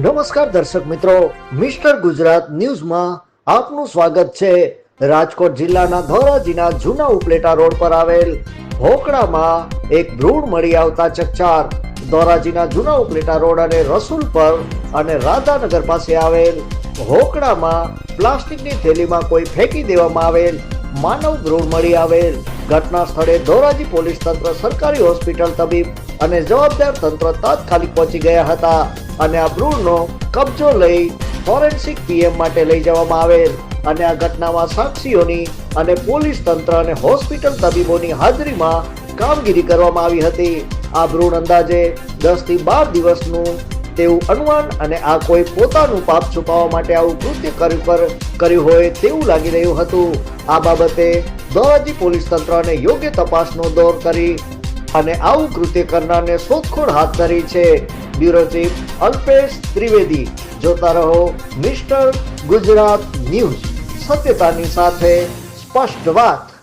નમસ્કાર દર્શક મિત્રો, મિસ્ટર ગુજરાત ન્યૂઝમાં આપનું સ્વાગત છે. રાજકોટ જિલ્લાના ધોરાજીના જૂના ઉપલેટા રોડ પર આવેલ હોકડામાં એક ભ્રૂણ મળી આવતા ચકચાર. ધોરાજીના જૂના ઉપલેટા રોડ અને રસુલ પર અને રાધાનગર પાસે આવેલ હોકડામાં પ્લાસ્ટિકની થેલીમાં કોઈ ફેંકી દેવામાં આવેલ માનવ ભ્રૂણ મળી આવેલ. ઘટના સ્થળે ધોરાજી પોલીસ તંત્ર સરકારી હોસ્પિટલ તબીબ અને જવાબદાર તંત્ર તાત્કાલિક પહોંચી ગયા હતા. અને આ ભ્રૂણનો કબજો લઈ ફોરેન્સિક પીએમ માટે લઈ જવામાં આવેલ. અને આ ઘટનામાં સાક્ષીઓની અને પોલીસ તંત્ર અને હોસ્પિટલ તબીબોની હાજરીમાં કામગીરી કરવામાં આવી હતી. આ ભ્રૂણ અંદાજે દસથી બાર દિવસનું તેવું અનુમાન અને આ કોઈ પોતાનું પાપ છુપાવવા માટે આવું કૃત્ય કર્યું પર કર્યું હોય તેવું લાગી રહ્યું હતું. આ બાબતે ધોરાજી પોલીસ તંત્રને યોગ્ય તપાસનો દોર કરી અને આવું કૃત્ય કરનારને શોધખોળ હાથ ધરી છે. Bureau chief Alpesh Trivedi. જોતા રહો મિસ્ટર ગુજરાત ન્યૂઝ. સત્યતાની સાથે સ્પષ્ટ વાત.